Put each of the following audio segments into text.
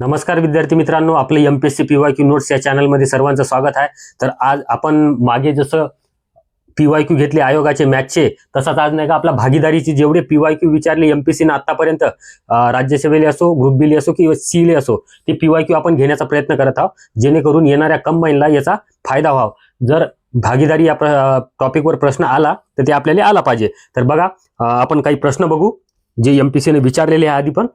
नमस्कार विद्यार्थी मित्रांनो आपलं M P S C P Y Q notes या चॅनलमध्ये सर्वांचं स्वागत आहे. तर आज आपण मागे जसं पी वाय क्यू घेतले आयोगाचे मॅथचे तसाच आज नाही का आपल्या भागीदारीची जेवढे पी वाय क्यू विचारले एम पी सीनं आतापर्यंत अं, राज्यसेवेले असो ग्रुप बीले असो किंवा सीले असो ते पी वाय क्यू आपण घेण्याचा प्रयत्न करत आहोत जेणेकरून येणाऱ्या कंबाईनला याचा फायदा व्हावा. जर भागीदारी या टॉपिकवर प्रश्न आला तर ते आपल्याला आला पाहिजे. तर बघा आपण काही प्रश्न बघू जे एम पी सीने विचारलेले आहे आधी पण.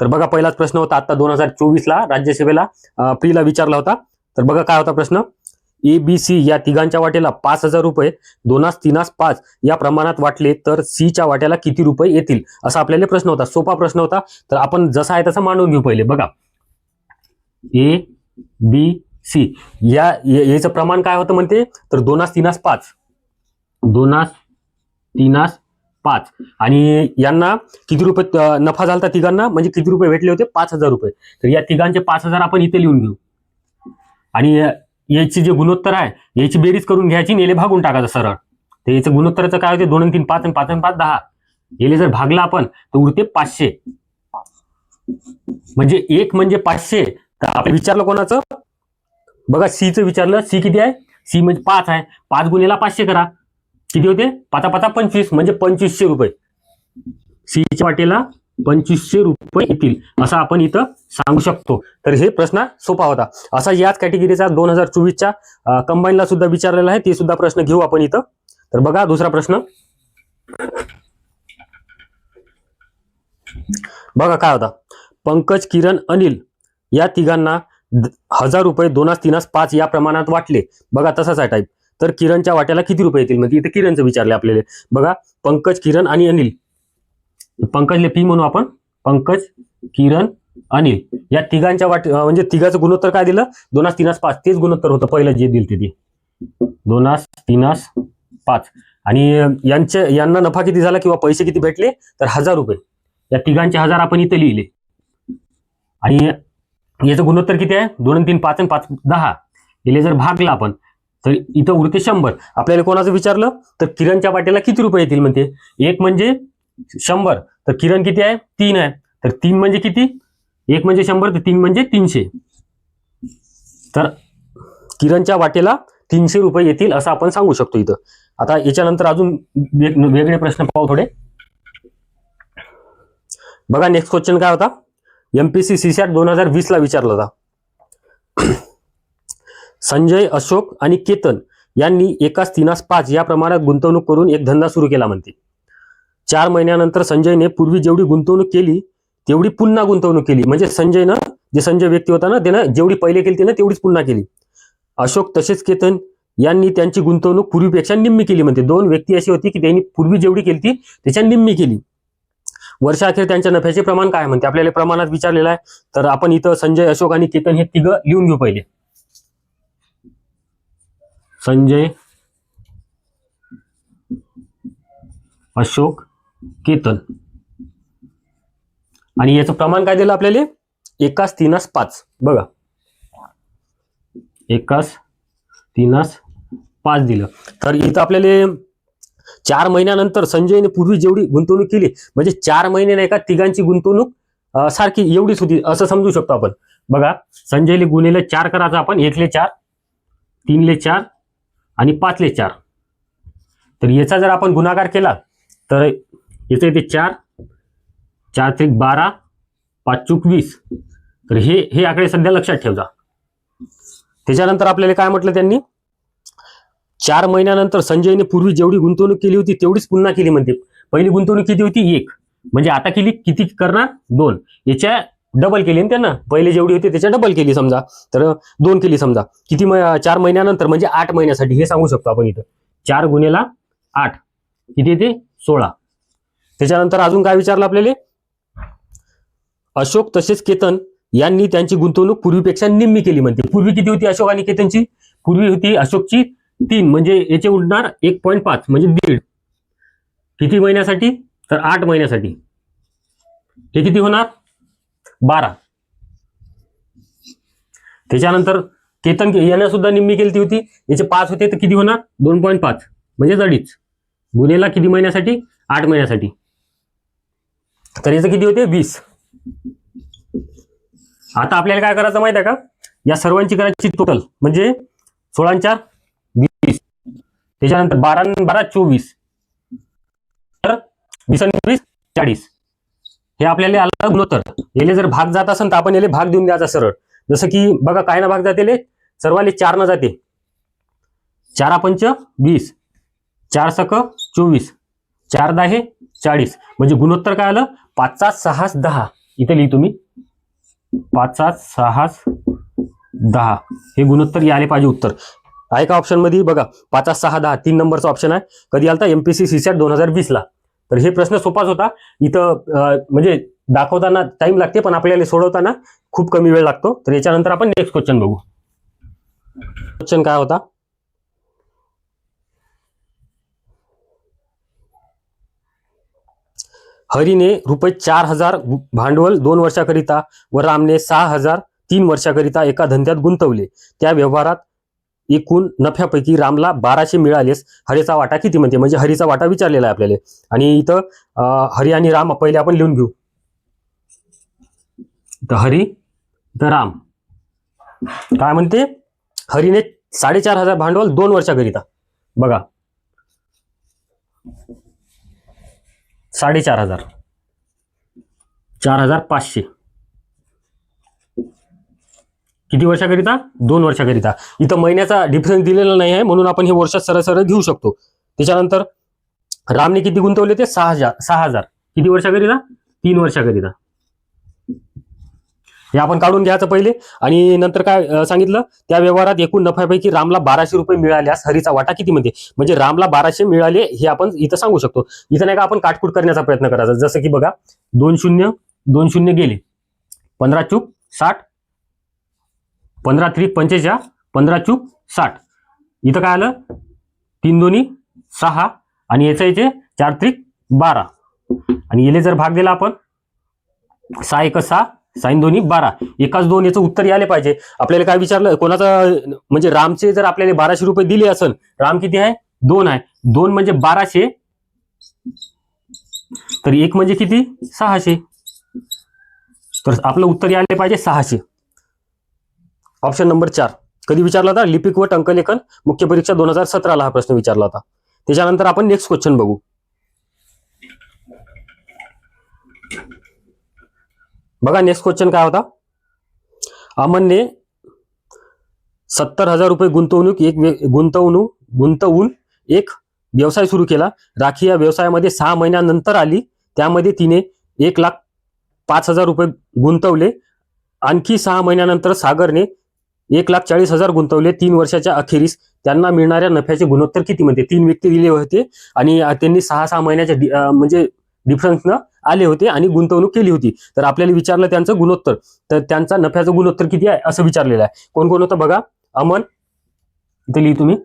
तर बघा पहिलाच प्रश्न होता आता दोन हजार चोवीसला राज्यसभेला अं, प्रीला विचारला होता. तर बघा काय होता प्रश्न? ए बी सी या तिघांच्या वाटेला पाच हजार रुपये दोनास तीनास पाच या प्रमाणात वाटले तर सी च्या वाट्याला किती रुपये येतील? असा आपल्याला प्रश्न होता. सोपा प्रश्न होता. तर आपण जसा आहे तसा मांडून घेऊ पहिले. बघा. ए बी सी या या- याचं प्रमाण काय होतं म्हणते? तर दोनास तीनास पाच. दोनास तीनास पाच. आणि यांना किती रुपये नफा झाला तिघांना? म्हणजे किती रुपये भेटले होते? पाच हजार रुपये. तर या तिघांचे पाच हजार आपण इथे लिहून घेऊ. आणि याची जे गुणोत्तर आहे याची बेरीज करून घ्यायची नेले याला भागून टाकायचं सरळ. तर याचं गुणोत्तराचं काय होते? दोन आणि तीन पाच आणि पाच आणि पाच दहा. याला जर भागला आपण तर उरते पाचशे. म्हणजे एक म्हणजे पाचशे. तर आपण विचारलं कोणाचं? बघा सीचं विचारलं. सी किती आहे? सी म्हणजे पाच आहे. पाच गुन्हेला पाचशे करा. किती होते? पाता पाता पंचवीस म्हणजे पंचवीसशे रुपये. सीच्या वाटेला पंचवीसशे रुपये येतील असं आपण इथं सांगू शकतो. तर हे प्रश्न सोपा होता. असा याच कॅटेगरीचा दोन हजार चोवीसच्या कंबाईनला सुद्धा विचारलेला आहे ते सुद्धा प्रश्न घेऊ आपण इथं. तर बघा दुसरा प्रश्न. बघा काय होता. पंकज किरण अनिल या तिघांना हजार रुपये दोनास तीनास पाच या प्रमाणात वाटले. बघा तसाच आहे टाईप तर किरणच्या वाट्याला किती रुपये येतील? म्हणजे इथे किरणचं विचारले आपल्याला. बघा पंकज किरण आणि अनिल. पंकजले पी म्हणू आपण. पंकज किरण अनिल. या तिघांच्या वाट म्हणजे तिघाचं गुणोत्तर काय दिलं? दोनास तीनास पाच. तेच गुणोत्तर होतं पहिलं जे दिलं ते. दोनास तीनास पाच. आणि यांच्या यांचे यांना नफा किती झाला किंवा पैसे किती भेटले? तर हजार रुपये. या तिघांचे हजार आपण इथे लिहिले. आणि याचं गुणोत्तर किती आहे? दोन तीन पाच आणि पाच दहा. याला जर भागला आपण तर इथं उरते शंभर. आपल्याला कोणाचं विचारलं? तर किरणच्या वाट्याला किती रुपये येतील म्हणते? एक म्हणजे शंभर. तर किरण किती आहे? तीन आहे. तर तीन म्हणजे किती? एक म्हणजे शंभर तर तीन म्हणजे तीनशे. तर किरणच्या वाटेला तीनशे रुपये येतील असं आपण सांगू शकतो इथं. आता याच्यानंतर अजून वेग- वेगळे प्रश्न पाहू थोडे. बघा नेक्स्ट क्वेश्चन काय होता? एमपीसी सीसॅट दोन हजार वीस ला विचारला होता. संजय अशोक आणि केतन यांनी एकाच तीनास पाच या प्रमाणात गुंतवणूक करून एक धंदा सुरू केला म्हणते. चार महिन्यानंतर संजयने पूर्वी जेवढी गुंतवणूक केली तेवढी पुन्हा गुंतवणूक केली. म्हणजे संजयनं जे संजय व्यक्ती होता ना त्यानं जेवढी पहिले केली त्यानं तेवढीच पुन्हा केली. अशोक तसेच केतन यांनी त्यांची गुंतवणूक पूर्वीपेक्षा निम्मी केली म्हणते. दोन व्यक्ती अशी होती की त्यांनी पूर्वी जेवढी केली ती त्याच्या निम्मी केली. वर्षाखेर त्यांच्या नफ्याचे प्रमाण काय म्हणते? आपल्याला प्रमाणात विचारलेलं आहे. तर आपण इथं संजय अशोक आणि केतन हे तिघं लिहून घेऊ पहिले. संजय अशोक केतन. आणि याचं प्रमाण काय दिलं आपल्याला? एकाच तीनास पाच. बघा. एकास तीनास पाच दिलं. तर इथं आपल्याला चार महिन्यानंतर संजयने पूर्वी जेवढी गुंतवणूक केली म्हणजे चार महिने नाही का तिघांची गुंतवणूक सारखी एवढीच होती असं समजू शकतो आपण. बघा संजयले गुन्हेले चार करायचं आपण एकले चार तीनले चार आणि पाचले चार. तर याचा जर आपण गुणाकार केला तर याचं येते चार चार त्रिक बारा पाच चूक वीस. तर हे हे आकडे सध्या लक्षात ठेवजा. त्याच्यानंतर आपल्याला काय म्हटलं त्यांनी? चार महिन्यानंतर संजयने पूर्वी जेवढी गुंतवणूक केली होती तेवढीच पुन्हा केली म्हणते. पहिली गुंतवणूक किती होती? एक. म्हणजे आता केली किती? करणार? दोन. याच्या डबल केली ना त्यांना. पहिले जेवढी होती त्याच्या डबल केली समजा. तर दोन केली समजा. किती चार महिन्यानंतर म्हणजे आठ महिन्यासाठी हे सांगू शकतो आपण इथं. चार गुन्हेला आठ. किती येते? सोळा. त्याच्यानंतर अजून काय विचारलं आपल्याला? अशोक तसेच केतन यांनी त्यांची गुंतवणूक पूर्वीपेक्षा निम्मी केली म्हणते. पूर्वी किती होती अशोक आणि केतनची? पूर्वी होती अशोकची तीन. म्हणजे याचे उडणार एक पॉईंट पाच म्हणजे दीड. किती महिन्यासाठी? तर आठ महिन्यासाठी. हे किती होणार? बारा. त्याच्यानंतर केतन यानं सुद्धा निम्मी केली ती होती. याचे पाच होते तर किती होणार? दोन पॉईंट पाच. म्हणजे अडीच गुन्हेला किती महिन्यासाठी? आठ महिन्यासाठी. तर याचं किती होते? वीस. आता आपल्याला काय करायचं माहिती आहे का? या सर्वांची करायची टोटल म्हणजे सोळा चार वीस. त्याच्यानंतर बारा बारा चोवीस. तर वीस आणि वीस चाळीस. हे आपल्याला आलं गुणोत्तर याले जर भाग जात असेल तर आपण याले भाग देऊन द्यायचा सरळ. जसं की बघा काय ना भाग जाते सर्वाले चार न जाते. चारा पंच वीस. चार सक चोवीस. चार दहा हे चाळीस. म्हणजे गुणोत्तर काय आलं? पाच सात सहास दहा. इथे लिही तुम्ही. पाच सात सहास दहा. हे गुणोत्तर याले पाहिजे उत्तर. आहे का ऑप्शनमध्ये बघा पाच सहा दहा. तीन नंबरचा ऑप्शन आहे. कधी आलता? एमपीसी सीसॅट दोन हजार वीसला. तर हे प्रश्न सोपाच होता. इथं म्हणजे दाखवताना टाइम लागते पण आपल्याला सोडवताना खूप कमी वेळ लागतो. तर याच्यानंतर आपण नेक्स्ट क्वेश्चन बघू. क्वेश्चन काय होता? हरीने रुपये चार हजार भांडवल दोन वर्षाकरिता व रामने सहा हजार तीन वर्षाकरिता एका धंद्यात गुंतवले. त्या व्यवहारात एकूण नफ्यापैकी रामला बाराशे मिळालेस. हरीचा वाटा किती म्हणते? म्हणजे हरीचा वाटा विचारलेला आहे आपल्याला. आणि इथं हरी आणि राम पहिले आपण लिहून घेऊ. तर हरी तर राम. काय म्हणते? हरीने साडेचार हजार भांडवल दोन वर्षाकरिता. बघा. साडेचार हजार. चार हजार पाचशे. किती वर्षाकरिता? दोन वर्षाकरिता. इथं महिन्याचा डिफरन्स दिलेला नाही आहे म्हणून आपण हे वर्षात सरळ सरळ घेऊ शकतो. त्याच्यानंतर रामने किती गुंतवले ते? सहा हजार. सहा हजार. किती वर्षाकरिता? तीन वर्षाकरिता. हे आपण काढून घ्यायचं पहिले. आणि नंतर काय सांगितलं? त्या व्यवहारात एकूण नफ्यापैकी रामला बाराशे रुपये मिळाल्यास हरीचा वाटा किती मध्ये? म्हणजे रामला बाराशे मिळाले हे आपण इथं सांगू शकतो. इथं नाही का आपण काटकूट करण्याचा प्रयत्न करायचा. जसं की बघा दोन शून्य दोन शून्य गेले. पंधरा चूक साठ पंधरा त्रिक पंचेच्या पंधरा चूक साठ. इथं काय आलं? तीन दोन्ही सहा आणि याचं याचे चार त्रिक बारा. आणि याला जर भाग दिला आपण सहा एक सहा साईन दोन्ही बारा. एकाच दोन याचं उत्तर यायला पाहिजे. आपल्याला काय विचारलं? कोणाचं म्हणजे रामचे जर आपल्याला बाराशे रुपये दिले असेल राम किती आहे? दोन आहे. दोन म्हणजे बाराशे. तर एक म्हणजे किती? सहाशे. तर आपलं उत्तर यायला पाहिजे सहाशे. ऑप्शन नंबर चार. कधी विचारला होता? लिपिक व टंकलेखन मुख्य परीक्षा दोन हजार सतराला हा प्रश्न विचारला होता. त्याच्यानंतर आपण नेक्स्ट क्वेश्चन बघू. बघा नेक्स्ट क्वेश्चन काय होता? अमनने सत्तर हजार रुपये गुंतवणूक एक गुंतवणूक गुंतवून एक व्यवसाय सुरू केला. राखी या व्यवसायामध्ये सहा महिन्यानंतर आली. त्यामध्ये तिने एक लाख पाच हजार रुपये गुंतवले. आणखी सहा महिन्यानंतर सागरने एक लाख चाळीस हजार गुंतवले तीन वर्षाच्या अखेरीस. त्यांना मिळणाऱ्या नफ्याचे गुणोत्तर किती म्हणते? तीन व्यक्ती दिले होते आणि त्यांनी सहा सहा महिन्याच्या म्हणजे डिफरन्सनं आले होते आणि गुंतवणूक केली होती. तर आपल्याला विचारलं त्यांचं गुणोत्तर. तर त्यांचा नफ्याचं गुणोत्तर किती आहे असं विचारलेलं आहे. कोण कोण होतं बघा? अमन. इथे लिहि तुम्ही.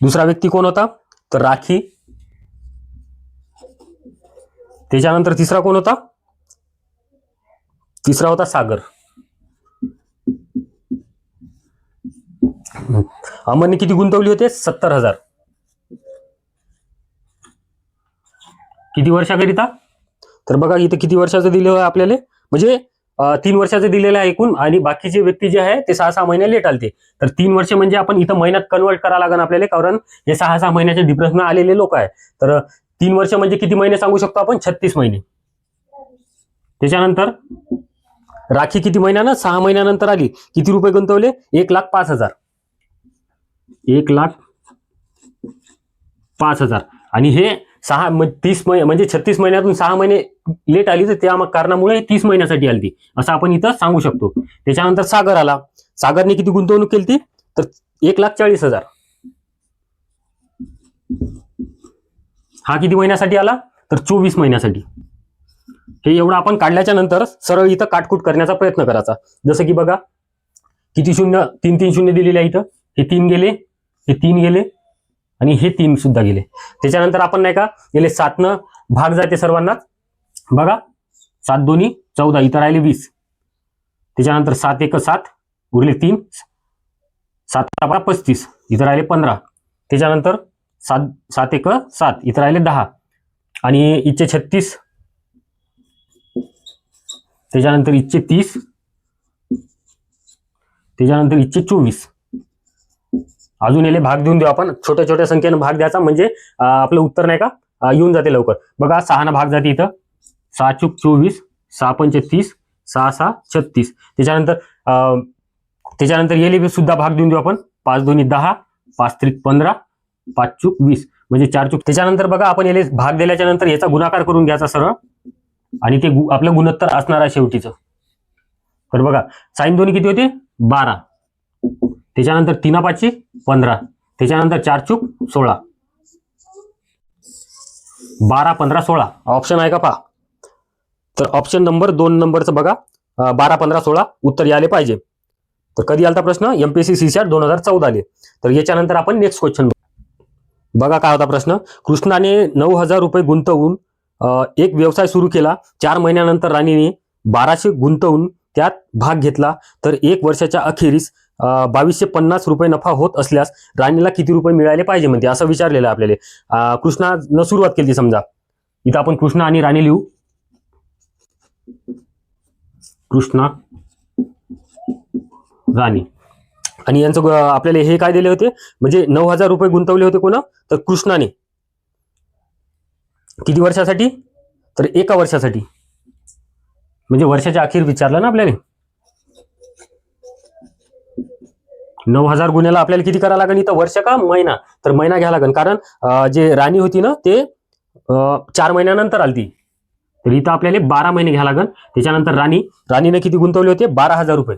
दुसरा व्यक्ती कोण होता? तर राखी. त्याच्यानंतर तिसरा कोण होता? तिसरा होता सागर. अमनने किती गुंतवली होते? सत्तर हजार. किती वर्षाकरिता? तर बघा इथे किती वर्षाचं दिलं आहे आपल्याला? म्हणजे तीन वर्षाचं दिलेलं आहे एकूण आणि बाकीचे व्यक्ती जे आहे ते सहा सहा महिने लेट आलते. तर तीन वर्ष म्हणजे आपण इथं महिन्यात कन्वर्ट करावं लागेल आपल्याला कारण हे सहा सहा महिन्याच्या डिफरन्सनं आलेले लोक आहे तर तीन वर्ष म्हणजे किती महिने सांगू शकतो आपण? छत्तीस महिने. त्याच्यानंतर राखी किती महिन्यानं? सहा महिन्यानंतर आली. किती रुपये गुंतवले? एक लाख पाच हजार. एक लाख पाच हजार. आणि हे सहा म- तीस महिने म्हणजे छत्तीस महिन्यातून सहा महिने लेट आली तर त्या कारणामुळे तीस महिन्यासाठी आली ती असं आपण इथं सांगू शकतो. त्याच्यानंतर सागर आला. सागरने किती गुंतवणूक केली ती तर एक लाख चाळीस हजार. हा किती महिन्यासाठी आला? तर चोवीस महिन्यासाठी. हे एवढं आपण काढल्याच्या नंतर सरळ इथं काटकूट करण्याचा प्रयत्न करायचा. जसं की बघा किती शून्य तीन तीन शून्य दिलेले आहे इथं. हे तीन गेले. हे तीन गेले आणि हे तीन सुद्धा गेले. त्याच्यानंतर आपण नाही का गेले सातनं भाग जाते सर्वांनाच. बघा सात दोन्ही चौदा इथं राहिले वीस. त्याच्यानंतर सात एक सात उरले तीन. सात बारा पस्तीस. इथं राहिले पंधरा. त्याच्यानंतर सात सात एक सात. इथं राहिले दहा. आणि इथचे छत्तीस. त्याच्यानंतर इथचे तीस. त्याच्यानंतर इथचे चोवीस. अजून याले भाग देऊन देऊ आपण. छोट्या छोट्या संख्येनं भाग द्यायचा म्हणजे आपलं उत्तर नाही का? येऊन जाते लवकर. बघा सहा ना भाग जाते इथं. सहा चूक चोवीस सहा पंच तीस सहा सहा छत्तीस. त्याच्यानंतर अं, त्याच्यानंतर येले बी सुद्धा भाग देऊन देऊ आपण. पाच दोन्ही दहा पाच त्रिक पंधरा पाच चूक वीस. म्हणजे चार चूक. त्याच्यानंतर बघा आपण याले भाग दिल्याच्या नंतर याचा गुणाकार करून घ्यायचा सरळ. आणि ते गु- आपलं गुणोत्तर असणार आहे शेवटीचं. तर बघा साईन दोन्ही किती होते? बारा. त्याच्यानंतर तीना पाचशे पंधरा. त्याच्यानंतर चार चूक सोळा. बारा पंधरा सोळा. ऑप्शन आहे का पहा. तर ऑप्शन नंबर दोन नंबरचं बघा. बारा पंधरा सोळा. उत्तर यायला पाहिजे. तर कधी आलता प्रश्न? एमपीएससी सी दोन हजार चौदा आले. तर याच्यानंतर आपण नेक्स्ट क्वेश्चन बघा. काय होता प्रश्न. कृष्णाने नऊ हजार रुपये गुंतवून एक व्यवसाय सुरू केला. चार महिन्यानंतर राणीने बाराशे गुंतवून त्यात भाग घेतला. तर एक वर्षाच्या अखेरीस बावीसशे पन्नास रुपये नफा होत असल्यास राणीला किती रुपये मिळाले पाहिजे म्हणते असं विचारलेलं आहे आपल्याला. कृष्णानं सुरुवात केली समजा. इथं आपण कृष्णा आणि राणी लिहू. कृष्णा राणी. आणि यांचं आपल्याला हे काय दिले होते? म्हणजे नऊ हजार रुपये गुंतवले होते कोणा? तर कृष्णाने. किती वर्षासाठी? तर एका वर्षासाठी. म्हणजे वर्षाच्या अखेर विचारलं ना आपल्याला? नऊ हजार गुन्ह्याला आपल्याला किती करावं लागेल? इथं वर्ष का महिना? तर महिना घ्यावा लागेल. कारण जे राणी होती ना ते चार महिन्यानंतर आलती. तर इथं आपल्याला बारा महिने घ्यावं लागेल. त्याच्यानंतर राणी राणीने किती गुंतवले होते? बारा हजार रुपये.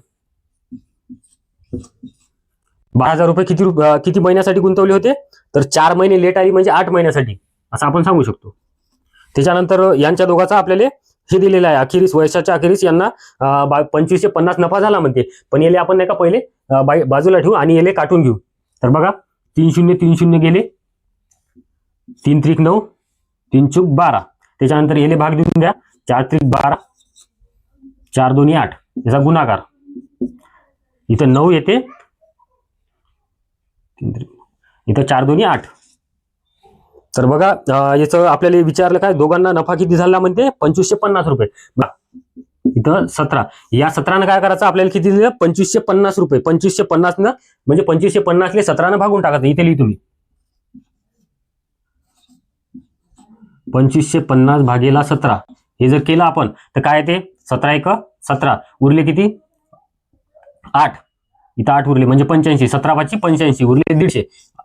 बारा हजार रुपये किती रुप- किती महिन्यासाठी गुंतवले होते? तर चार महिने लेट आली म्हणजे आठ महिन्यासाठी. असं आपण सांगू शकतो. त्याच्यानंतर यांच्या दोघांचा आपल्याला हे दिलेलं आहे. अखेरीस वर्षाच्या अखेरीस यांना पंचवीसशे पन्नास नफा झाला म्हणते. पण याले आपण नाही का पहिले बाई- बाजूला ठेवू आणि याले काटून घेऊ. तर बघा तीन शून्य तीन शून्य गेले. तीन त्रिक नऊ तीन चूक बारा. त्याच्यानंतर याले भाग देऊन द्या. चार त्रिक बारा. चार दोन्ही आठ. याचा गुणाकार. इथं नऊ येते. तीन इथं चार दोन्ही आठ. तर बघा याचं आपल्याला विचारलं काय? दोघांना नफा किती झाला म्हणते? पंचवीसशे पन्नास रुपये. इथं सतरा. या सतरानं काय करायचं? आपल्याला किती दिलं? पंचवीसशे पन्नास रुपये. पंचवीसशे पन्नास न म्हणजे पंचवीसशे पन्नासले सतरानं भागून टाकायचं. इथे लिहि तुम्ही पंचवीसशे पन्नास भागेला सतरा. हे जर केलं आपण तर काय ते सतरा एक सतरा. उरले किती? आठ. इथं आठ उरले. म्हणजे पंच्याऐंशी. सतरा पाचशे पंच्याऐंशी. उरले दीडशे.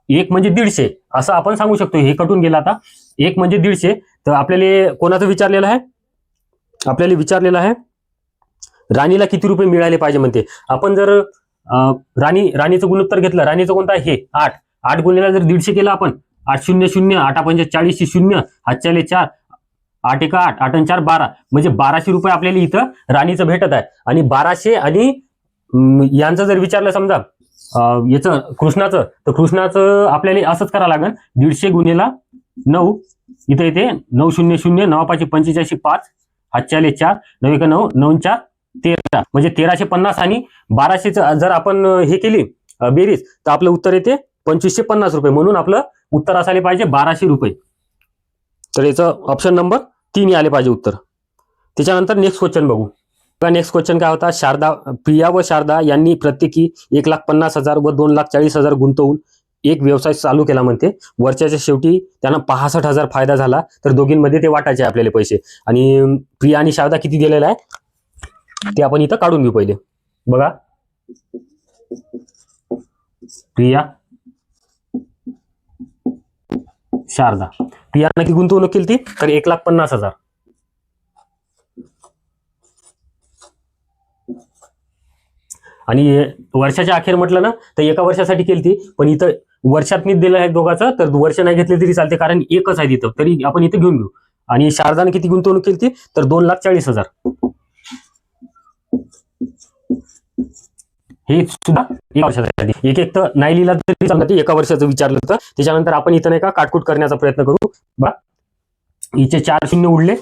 एक म्हणजे दीडशे असं आपण सांगू शकतो. हे कटून गेला आता. एक म्हणजे दीडशे. तर आपल्याला कोणाचं विचारलेलं आहे? आपल्याला विचारलेलं आहे राणीला किती रुपये मिळाले पाहिजे म्हणते. आपण जर राणी राणीचं गुणोत्तर घेतलं. राणीचं कोणतं आहे? हे आठ. आठ गुन्ह्याला जर दीडशे केलं आपण आठ शून्य शून्य आठ पंचे चाळीसशे शून्य हातच्याले चार आठ एका आठ आठ चार बारा. म्हणजे बाराशे रुपये आपल्याला इथं राणीचं भेटत आहे. आणि बाराशे आणि यांचं जर विचारलं समजा याचं कृष्णाचं. तर कृष्णाचं आपल्याला असंच करावं लागेल. दीडशे गुन्हेला नऊ. इथं येते. नऊ शून्य शून्य नऊ पाचशे पंचेचाळीसशे पाच. हातच्याले चार. नऊ एक नऊ नऊ चार तेरा. म्हणजे तेराशे पन्नास आणि बाराशे जर आपण हे केली बेरीज तर आपलं उत्तर येते पंचवीसशे पन्नास रुपये. म्हणून आपलं उत्तर असायला पाहिजे बाराशे रुपये. तर याचं ऑप्शन नंबर तीन आले पाहिजे उत्तर. त्याच्यानंतर नेक्स्ट क्वेश्चन बघू. बघा नेक्स्ट क्वेश्चन काय होता? शारदा प्रिया व शारदा यांनी प्रत्येकी एक लाख पन्नास हजार व दोन लाख चाळीस हजार गुंतवून एक व्यवसाय चालू केला म्हणते. वर्षाच्या शेवटी त्यांना पासष्ट हजार फायदा झाला. तर दोघींमध्ये ते वाटायचे आपल्याला पैसे. आणि प्रिया आणि शारदा किती दिलेला आहे? ते आपण इथं काढून घेऊ पहिले. बघा. प्रिया. शारदा. प्रिया किती गुंतवणूक केली ती तर एक लाख पन्नास हजार. आणि वर्षाच्या अखेर म्हटलं ना तर एका वर्षासाठी केली ती पण इथं वर्षात दिलं आहे दोघाचं तर वर्ष नाही घेतले तरी चालते कारण एकच आहे तिथं तरी आपण इथं घेऊन घेऊ. आणि शारदाने किती गुंतवणूक केली ती तर दोन लाख चाळीस हजार. हे सुद्धा एका वर्षासाठी एक एक तर नाही लिहिला तरी चालतं एका वर्षाचं विचारलं तर त्याच्यानंतर आपण इथं नाही का काटकूट करण्याचा प्रयत्न करू. बा इथे चार शून्य उडले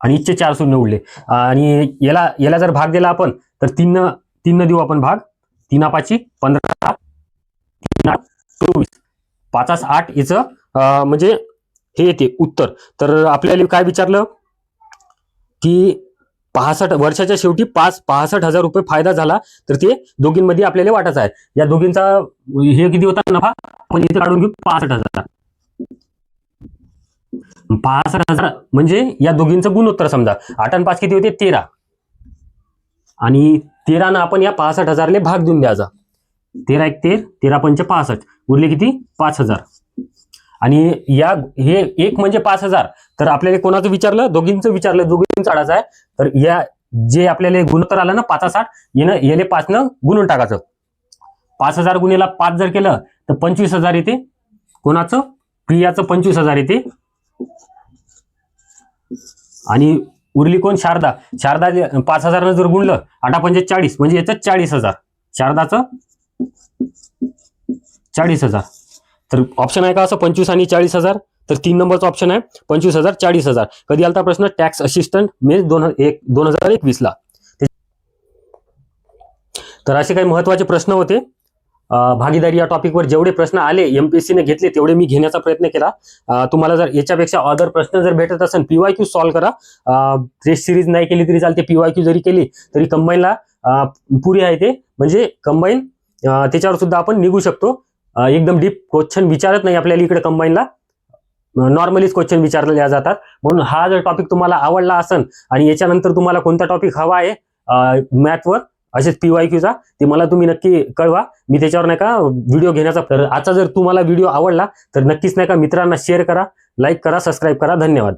आणि इथचे चार शून्य उडले. आणि याला याला जर भाग दिला आपण तर तीन तीन देऊ आपण भाग तीना पाची पंधरा तीन आठ चोवीस. पाचास आठ याचं म्हणजे हे येते उत्तर. तर आपल्याला काय विचारलं? की पासष्ट वर्षाच्या शेवटी पाच पासष्ट हजार रुपये फायदा झाला तर ते दोघींमध्ये आपल्याला वाटायचं आहे. या दोघींचा हे किती होता? नफा? आपण इथे काढून घेऊ पासष्ट हजार. पासष्ट हजार म्हणजे या दोघींचं गुणोत्तर समजा. आठ आणि पाच किती होते? तेरा. आणि तेरानं आपण या पासष्ट हजारले भाग देऊन द्यायचा. तेरा एक तेर तेरा पंच पासष्ट. उरले किती? पाच हजार. आणि या हे एक म्हणजे पाच हजार. तर आपल्याला कोणाचं विचारलं? दोघींचं विचारलं. दोघींचं आडाचं आहे. तर या जे आपल्याला गुणोत्तर आलं ना पाचा साठ येणं येले पाचनं गुणून टाकायचं. पाच हजार गुन्हेला पाच जर केलं तर पंचवीस हजार येते. कोणाचं? प्रियाचं पंचवीस हजार येते. आणि उरली कोण? शारदा. शारदा पाच हजारनं जर गुणलं आठा पंचे चाळीस. म्हणजे याचं चाळीस हजार. शारदाचं चाळीस हजार. तर ऑप्शन आहे का असं? पंचवीस आणि चाळीस हजार. तर तीन नंबरचा ऑप्शन आहे पंचवीस हजार चाळीस हजार. कधी आलता प्रश्न? टॅक्स असिस्टंट मे दोन एक दोन हजार एकवीस ला तर असे काही महत्त्वाचे प्रश्न होते. भागीदारी या टॉपिकवर जेवढे प्रश्न आले एमपीएससी ने घेतले तेवढे मी घेण्याचा प्रयत्न केला. तुम्हाला जर याच्यापेक्षा अदर प्रश्न जर भेटत असेल पीवाय क्यू सॉल्व्ह करा. टेस्ट सिरीज नाही केली तरी चालते पीवाय क्यू जरी केली तरी कंबाईनला पुरी आहे ते. म्हणजे कंबाईन त्याच्यावर सुद्धा आपण निघू शकतो. एकदम डीप क्वेश्चन विचारत नाही आपल्याला इकडे कंबाईनला नॉर्मलीच क्वेश्चन विचारले जातात. म्हणून हा जर टॉपिक तुम्हाला आवडला असेल आणि याच्यानंतर तुम्हाला कोणता टॉपिक हवा आहे मॅथवर असेच पीवाय क्यूचा ते मला तुम्ही नक्की कळवा. मी त्याच्यावर नाही का व्हिडिओ घेण्याचा तर आजचा जर तुम्हाला व्हिडिओ आवडला तर नक्कीच नाही का मित्रांना शेअर करा लाईक करा सबस्क्राईब करा. धन्यवाद.